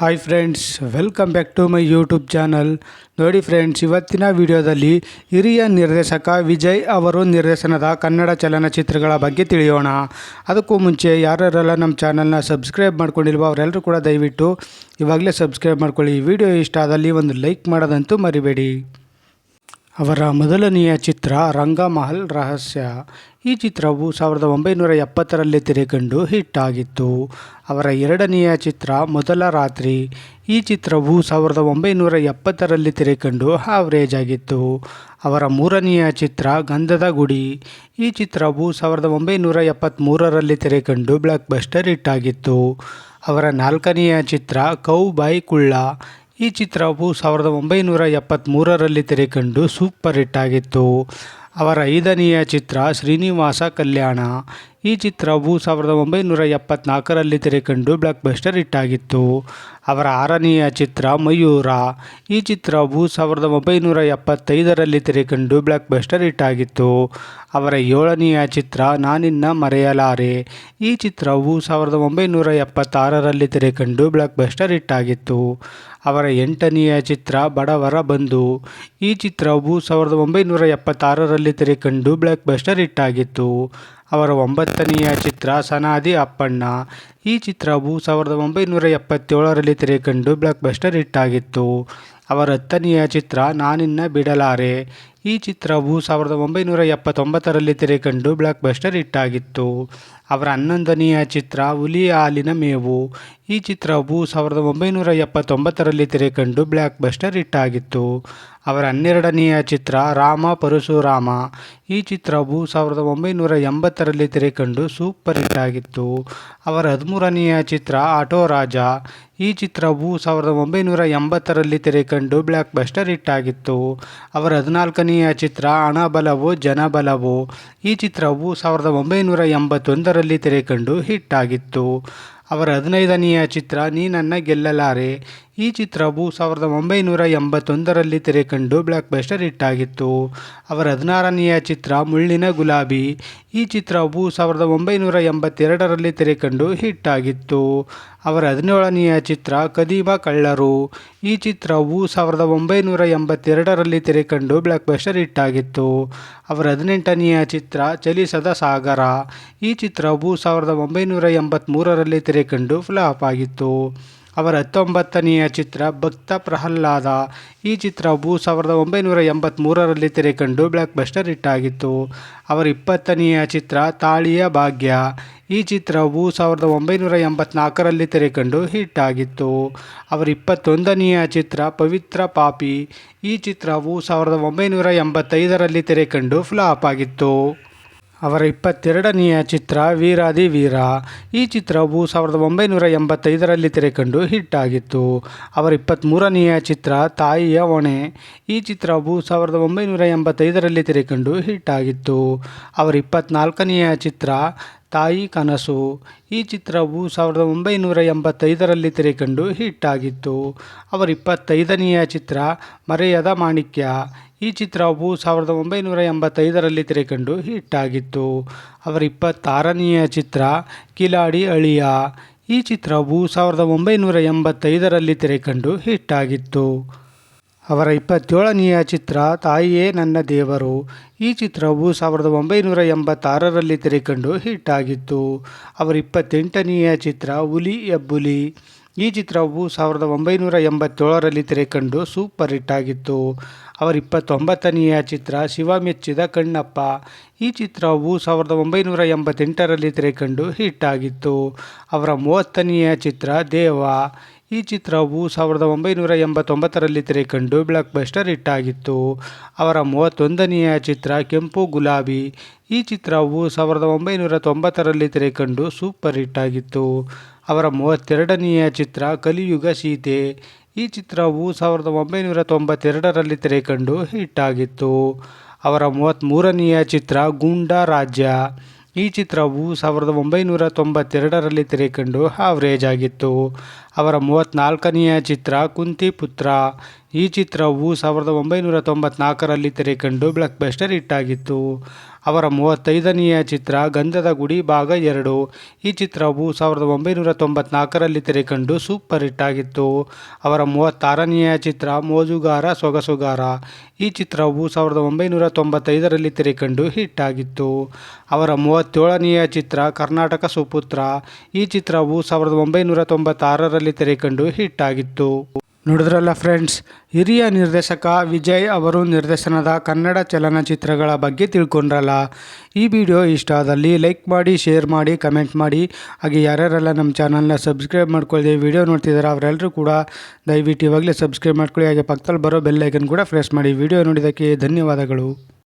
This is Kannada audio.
Hi friends welcome back to my YouTube channel ನೋಡಿ ಫ್ರೆಂಡ್ಸ್ ಇವತ್ತಿನ ವಿಡಿಯೋದಲ್ಲಿ ಹಿರಿಯ ನಿರ್ದೇಶಕ ವಿಜಯ್ ಅವರು ನಿರ್ದೇಶನದ ಕನ್ನಡ ಚಲನಚಿತ್ರಗಳ ಬಗ್ಗೆ ತಿಳಿಯೋಣ. ಅದಕ್ಕೂ ಮುಂಚೆ ಯಾರ್ಯಾರೆಲ್ಲ ನಮ್ಮ ಚಾನಲ್ನ ಸಬ್ಸ್ಕ್ರೈಬ್ ಮಾಡ್ಕೊಂಡಿಲ್ವೋ ಅವರೆಲ್ಲರೂ ಕೂಡ ದಯವಿಟ್ಟು ಇವಾಗಲೇ ಸಬ್ಸ್ಕ್ರೈಬ್ ಮಾಡ್ಕೊಳ್ಳಿ. ವಿಡಿಯೋ ಇಷ್ಟ ಆದಲ್ಲಿ ಒಂದು ಲೈಕ್ ಮಾಡೋದಂತೂ ಮರಿಬೇಡಿ. ಅವರ ಮೊದಲನೆಯ ಚಿತ್ರ ರಂಗಮಹಲ್ ರಹಸ್ಯ. ಈ ಚಿತ್ರವು ಸಾವಿರದ ಒಂಬೈನೂರ ಎಪ್ಪತ್ತರಲ್ಲಿ ತೆರೆಕಂಡು ಹಿಟ್ ಆಗಿತ್ತು. ಅವರ ಎರಡನೆಯ ಚಿತ್ರ ಮೊದಲ ರಾತ್ರಿ. ಈ ಚಿತ್ರವು ಸಾವಿರದ ಒಂಬೈನೂರ ಎಪ್ಪತ್ತರಲ್ಲಿ ತೆರೆಕಂಡು ಆವ್ರೇಜ್ ಆಗಿತ್ತು. ಅವರ ಮೂರನೆಯ ಚಿತ್ರ ಗಂಧದ ಗುಡಿ. ಈ ಚಿತ್ರವು ಸಾವಿರದ ಒಂಬೈನೂರ ಎಪ್ಪತ್ತ್ಮೂರರಲ್ಲಿ ತೆರೆಕಂಡು ಬ್ಲಾಕ್ ಬಸ್ಟರ್ ಹಿಟ್ ಆಗಿತ್ತು. ಅವರ ನಾಲ್ಕನೆಯ ಚಿತ್ರ ಕೌ ಬಾಯ್ ಕುಳ್ಳ. ಈ ಚಿತ್ರವು ಸಾವಿರದ ಒಂಬೈನೂರ ಎಪ್ಪತ್ತ್ಮೂರರಲ್ಲಿ ತೆರೆಕಂಡು ಸೂಪರ್ ಹಿಟ್ ಆಗಿತ್ತು. ಅವರ ಐದನೆಯ ಚಿತ್ರ ಶ್ರೀನಿವಾಸ ಕಲ್ಯಾಣ. ಈ ಚಿತ್ರವು ಸಾವಿರದ ಒಂಬೈನೂರ ಎಪ್ಪತ್ನಾಲ್ಕರಲ್ಲಿ ತೆರೆಕಂಡು ಬ್ಲಾಕ್ ಬಸ್ಟರ್ ಹಿಟ್ ಆಗಿತ್ತು ಅವರ ಆರನೆಯ ಚಿತ್ರ ಮಯೂರ. ಈ ಚಿತ್ರವು ಸಾವಿರದ ಒಂಬೈನೂರ ಎಪ್ಪತ್ತೈದರಲ್ಲಿ ತೆರೆಕಂಡು ಬ್ಲಾಕ್ ಬಸ್ಟರ್ ಹಿಟ್ ಆಗಿತ್ತು ಅವರ ಏಳನೆಯ ಚಿತ್ರ ನಾನಿನ್ನ ಮರೆಯಲಾರೆ. ಈ ಚಿತ್ರವು ಸಾವಿರದ ಒಂಬೈನೂರ ಎಪ್ಪತ್ತಾರರಲ್ಲಿ ತೆರೆಕಂಡು ಬ್ಲಾಕ್ ಬಸ್ಟರ್ ಹಿಟ್ ಆಗಿತ್ತು ಅವರ ಎಂಟನೆಯ ಚಿತ್ರ ಬಡವರ ಬಂಧು. ಈ ಚಿತ್ರವು ಸಾವಿರದ ಒಂಬೈನೂರ ಎಪ್ಪತ್ತಾರರಲ್ಲಿ ತೆರೆಕಂಡು ಬ್ಲಾಕ್ ಬಸ್ಟರ್ ಹಿಟ್ ಆಗಿತ್ತು ಅವರ ಒಂಬತ್ತನೆಯ ಚಿತ್ರ ಸನಾದಿ ಅಪ್ಪಣ್ಣ. ಈ ಚಿತ್ರವು ಸಾವಿರದ ಒಂಬೈನೂರ ಎಪ್ಪತ್ತೇಳರಲ್ಲಿ ತೆರೆಕಂಡು ಬ್ಲಾಕ್ ಬಸ್ಟರ್ ಆಗಿತ್ತು. ಅವರ ಹತ್ತನೆಯ ಚಿತ್ರ ನಾನಿನ್ನ ಬಿಡಲಾರೆ. ಈ ಚಿತ್ರವು ಸಾವಿರದ ಒಂಬೈನೂರ ಎಪ್ಪತ್ತೊಂಬತ್ತರಲ್ಲಿ ತೆರೆಕಂಡು ಬ್ಲಾಕ್ ಬಸ್ಟರ್ ಹಿಟ್ಟಾಗಿತ್ತು ಅವರ ಹನ್ನೊಂದನೆಯ ಚಿತ್ರ ಹುಲಿ ಹಾಲಿನ ಮೇವು. ಈ ಚಿತ್ರವು ಸಾವಿರದ ಒಂಬೈನೂರ ಎಪ್ಪತ್ತೊಂಬತ್ತರಲ್ಲಿ ತೆರೆಕಂಡು ಬ್ಲಾಕ್ ಬಸ್ಟರ್ ಹಿಟ್ಟಾಗಿತ್ತು ಅವರ ಹನ್ನೆರಡನೆಯ ಚಿತ್ರ ರಾಮ ಪರಶುರಾಮ. ಈ ಚಿತ್ರವು ಸಾವಿರದ ಒಂಬೈನೂರ ಎಂಬತ್ತರಲ್ಲಿ ತೆರೆಕಂಡು ಸೂಪರ್ ಹಿಟ್ ಆಗಿತ್ತು. ಅವರ ಹದಿಮೂರನೆಯ ಚಿತ್ರ ಆಟೋ ರಾಜ. ಈ ಚಿತ್ರವು ಸಾವಿರದ ಒಂಬೈನೂರ ಎಂಬತ್ತರಲ್ಲಿ ತೆರೆಕಂಡು ಬ್ಲಾಕ್ ಬಸ್ಟರ್ ಹಿಟ್ಟಾಗಿತ್ತು ಅವರ ಹದಿನಾಲ್ಕನೆಯ ಚಿತ್ರ ಹಣಬಲವೋ ಜನಬಲವೋ. ಈ ಚಿತ್ರವು ಸಾವಿರದ ಒಂಬೈನೂರ ಎಂಬತ್ತೊಂದರಲ್ಲಿ ತೆರೆಕಂಡು ಹಿಟ್ ಆಗಿತ್ತು. ಅವರ ಹದಿನೈದನೆಯ ಚಿತ್ರ ನೀ ನನ್ನ ಗೆಲ್ಲಲಾರೆ. ಈ ಚಿತ್ರವು ಸಾವಿರದ ಒಂಬೈನೂರ ಎಂಬತ್ತೊಂದರಲ್ಲಿ ತೆರೆಕಂಡು ಬ್ಲ್ಯಾಕ್ ಬಸ್ಟರ್ ಹಿಟ್ ಆಗಿತ್ತು. ಅವರ ಹದಿನಾರನೆಯ ಚಿತ್ರ ಮುಳ್ಳಿನ ಗುಲಾಬಿ. ಈ ಚಿತ್ರವು ಸಾವಿರದ ಒಂಬೈನೂರ ಎಂಬತ್ತೆರಡರಲ್ಲಿ ತೆರೆಕಂಡು ಹಿಟ್ ಆಗಿತ್ತು. ಅವರ ಹದಿನೇಳನೆಯ ಚಿತ್ರ ಕದೀಮ ಕಳ್ಳರು. ಈ ಚಿತ್ರವು ಸಾವಿರದ ಒಂಬೈನೂರ ಎಂಬತ್ತೆರಡರಲ್ಲಿ ತೆರೆಕಂಡು ಬ್ಲಾಕ್ ಬಸ್ಟರ್ ಹಿಟ್ ಆಗಿತ್ತು. ಅವರ ಹದಿನೆಂಟನೆಯ ಚಿತ್ರ ಚಲಿಸದ ಸಾಗರ. ಈ ಚಿತ್ರವು ಸಾವಿರದ ಒಂಬೈನೂರ ಎಂಬತ್ತ್ಮೂರರಲ್ಲಿ ತೆರೆಕಂಡು ಫ್ಲಾಪ್ ಆಗಿತ್ತು. ಅವರ ಹತ್ತೊಂಬತ್ತನೆಯ ಚಿತ್ರ ಭಕ್ತ ಪ್ರಹ್ಲಾದ. ಈ ಚಿತ್ರವು ಸಾವಿರದ ಒಂಬೈನೂರ ಎಂಬತ್ತ್ಮೂರರಲ್ಲಿ ತೆರೆಕಂಡು ಬ್ಲ್ಯಾಕ್ ಬಸ್ಟರ್ ಹಿಟ್ ಆಗಿತ್ತು ಅವರ ಇಪ್ಪತ್ತನೆಯ ಚಿತ್ರ ತಾಳಿಯ ಭಾಗ್ಯ. ಈ ಚಿತ್ರವು ಸಾವಿರದ ಒಂಬೈನೂರ ಎಂಬತ್ನಾಲ್ಕರಲ್ಲಿ ತೆರೆಕಂಡು ಹಿಟ್ ಆಗಿತ್ತು ಅವರ ಇಪ್ಪತ್ತೊಂದನೆಯ ಚಿತ್ರ ಪವಿತ್ರ ಪಾಪಿ. ಈ ಚಿತ್ರವು ಸಾವಿರದ ಒಂಬೈನೂರ ಎಂಬತ್ತೈದರಲ್ಲಿ ತೆರೆಕಂಡು ಫ್ಲಾಪ್ ಆಗಿತ್ತು. ಅವರ ಇಪ್ಪತ್ತೆರಡನೆಯ ಚಿತ್ರ ವೀರಾದಿ ವೀರ. ಈ ಚಿತ್ರವು ಸಾವಿರದ ಒಂಬೈನೂರ ಎಂಬತ್ತೈದರಲ್ಲಿ ತೆರೆಕಂಡು ಹಿಟ್ ಆಗಿತ್ತು. ಅವರ ಇಪ್ಪತ್ತ್ಮೂರನೆಯ ಚಿತ್ರ ತಾಯಿಯ ಹೊಣೆ. ಈ ಚಿತ್ರವು ಸಾವಿರದ ಒಂಬೈನೂರ ಎಂಬತ್ತೈದರಲ್ಲಿ ತೆರೆಕಂಡು ಹಿಟ್ ಆಗಿತ್ತು. ಅವರ ಇಪ್ಪತ್ತ್ನಾಲ್ಕನೆಯ ಚಿತ್ರ ತಾಯಿ ಕನಸು. ಈ ಚಿತ್ರವು ಸಾವಿರದ ಒಂಬೈನೂರ ಎಂಬತ್ತೈದರಲ್ಲಿ ತೆರೆಕಂಡು ಹಿಟ್ ಆಗಿತ್ತು. ಅವರ ಇಪ್ಪತ್ತೈದನೆಯ ಚಿತ್ರ ಮರೆಯದ ಮಾಣಿಕ್ಯ. ಈ ಚಿತ್ರವು ಸಾವಿರದ ಒಂಬೈನೂರ ಎಂಬತ್ತೈದರಲ್ಲಿ ತೆರೆಕಂಡು ಹಿಟ್ ಆಗಿತ್ತು ಅವರ ಇಪ್ಪತ್ತಾರನೆಯ ಚಿತ್ರ ಕಿಲಾಡಿ ಅಳಿಯ. ಈ ಚಿತ್ರವು ಸಾವಿರದ ಒಂಬೈನೂರ ಎಂಬತ್ತೈದರಲ್ಲಿ ತೆರೆಕಂಡು ಹಿಟ್ ಆಗಿತ್ತು ಅವರ ಇಪ್ಪತ್ತೇಳನೆಯ ಚಿತ್ರ ತಾಯಿಯೇ ನನ್ನ ದೇವರು. ಈ ಚಿತ್ರವು ಸಾವಿರದ ಒಂಬೈನೂರ ಎಂಬತ್ತಾರರಲ್ಲಿ ತೆರೆಕಂಡು ಹಿಟ್ ಆಗಿತ್ತು ಅವರ ಇಪ್ಪತ್ತೆಂಟನೆಯ ಚಿತ್ರ ಹುಲಿ ಎಬ್ಬುಲಿ. ಈ ಚಿತ್ರವು ಸಾವಿರದ ಒಂಬೈನೂರ ಎಂಬತ್ತೇಳರಲ್ಲಿ ತೆರೆಕಂಡು ಸೂಪರ್ ಹಿಟ್ ಆಗಿತ್ತು. ಅವರ ಇಪ್ಪತ್ತೊಂಬತ್ತನೆಯ ಚಿತ್ರ ಶಿವ ಮೆಚ್ಚಿದ ಕಣ್ಣಪ್ಪ. ಈ ಚಿತ್ರವು ಸಾವಿರದ ಒಂಬೈನೂರ ಎಂಬತ್ತೆಂಟರಲ್ಲಿ ತೆರೆಕಂಡು ಹಿಟ್ ಆಗಿತ್ತು. ಅವರ ಮೂವತ್ತನೆಯ ಚಿತ್ರ ದೇವ. ಈ ಚಿತ್ರವು ಸಾವಿರದ ಒಂಬೈನೂರ ಎಂಬತ್ತೊಂಬತ್ತರಲ್ಲಿ ತೆರೆಕಂಡು ಬ್ಲಾಕ್ ಬಸ್ಟರ್ ಹಿಟ್ ಆಗಿತ್ತು. ಅವರ ಮೂವತ್ತೊಂದನೆಯ ಚಿತ್ರ ಕೆಂಪು ಗುಲಾಬಿ. ಈ ಚಿತ್ರವು ಸಾವಿರದ ಒಂಬೈನೂರ ತೊಂಬತ್ತರಲ್ಲಿ ತೆರೆಕಂಡು ಸೂಪರ್ ಹಿಟ್ ಆಗಿತ್ತು. ಅವರ ಮೂವತ್ತೆರಡನೆಯ ಚಿತ್ರ ಕಲಿಯುಗ ಸೀತೆ. ಈ ಚಿತ್ರವು ಸಾವಿರದ ಒಂಬೈನೂರ ತೊಂಬತ್ತೆರಡರಲ್ಲಿ ತೆರೆಕಂಡು ಹಿಟ್ ಆಗಿತ್ತು. ಅವರ ಮೂವತ್ತ್ಮೂರನೆಯ ಚಿತ್ರ ಗೂಂಡಾ ರಾಜ್ಯ. ಈ ಚಿತ್ರವು ಸಾವಿರದ ಒಂಬೈನೂರ ತೊಂಬತ್ತೆರಡರಲ್ಲಿ ತೆರೆಕಂಡು ಆವ್ರೇಜ್ ಆಗಿತ್ತು. ಅವರ ಮೂವತ್ತ್ನಾಲ್ಕನೆಯ ಚಿತ್ರ ಕುಂತಿ ಪುತ್ರ. ಈ ಚಿತ್ರವು ಸಾವಿರದ ಒಂಬೈನೂರ ತೊಂಬತ್ನಾಲ್ಕರಲ್ಲಿ ತೆರೆಕಂಡು ಬ್ಲಾಕ್ ಬಸ್ಟರ್ ಹಿಟ್ಟಾಗಿತ್ತು. ಅವರ ಮೂವತ್ತೈದನೆಯ ಚಿತ್ರ ಗಂಧದ ಗುಡಿ ಭಾಗ ಎರಡು. ಈ ಚಿತ್ರವು ಸಾವಿರದ ಒಂಬೈನೂರ ತೊಂಬತ್ನಾಲ್ಕರಲ್ಲಿ ತೆರೆಕಂಡು ಸೂಪರ್ ಹಿಟ್ ಆಗಿತ್ತು ಅವರ ಮೂವತ್ತಾರನೆಯ ಚಿತ್ರ ಮೋಜುಗಾರ ಸೊಗಸುಗಾರ. ಈ ಚಿತ್ರವು ಸಾವಿರದ ಒಂಬೈನೂರ ತೊಂಬತ್ತೈದರಲ್ಲಿ ತೆರೆಕಂಡು ಹಿಟ್ ಆಗಿತ್ತು ಅವರ ಮೂವತ್ತೇಳನೆಯ ಚಿತ್ರ ಕರ್ನಾಟಕ ಸುಪುತ್ರ. ಈ ಚಿತ್ರವು ಸಾವಿರದ ಒಂಬೈನೂರ ತೊಂಬತ್ತಾರರಲ್ಲಿ ತೆರೆಕಂಡು ಹಿಟ್ ಆಗಿತ್ತು ನೋಡಿದ್ರಲ್ಲ ಫ್ರೆಂಡ್ಸ್ ಹಿರಿಯ ನಿರ್ದೇಶಕ ವಿಜಯ್ ಅವರು ನಿರ್ದೇಶನದ ಕನ್ನಡ ಚಲನಚಿತ್ರಗಳ ಬಗ್ಗೆ ತಿಳ್ಕೊಂಡ್ರಲ್ಲ. ಈ ವಿಡಿಯೋ ಇಷ್ಟ ಆದಲ್ಲಿ ಲೈಕ್ ಮಾಡಿ ಶೇರ್ ಮಾಡಿ ಕಮೆಂಟ್ ಮಾಡಿ. ಹಾಗೆ ಯಾರ್ಯಾರೆಲ್ಲ ನಮ್ಮ ಚಾನಲ್ನ ಸಬ್ಸ್ಕ್ರೈಬ್ ಮಾಡ್ಕೊಳ್ಳಿ ವಿಡಿಯೋ ನೋಡ್ತಿದ್ದಾರೆ ಅವರೆಲ್ಲರೂ ಕೂಡ ದಯವಿಟ್ಟು ಇವಾಗಲೇ ಸಬ್ಸ್ಕ್ರೈಬ್ ಮಾಡ್ಕೊಳ್ಳಿ. ಹಾಗೆ ಪಕ್ಕದಲ್ಲಿ ಬರೋ ಬೆಲ್ ಐಕನ್ ಕೂಡ ಪ್ರೆಸ್ ಮಾಡಿ. ವಿಡಿಯೋ ನೋಡಿದ್ದಕ್ಕೆ ಧನ್ಯವಾದಗಳು.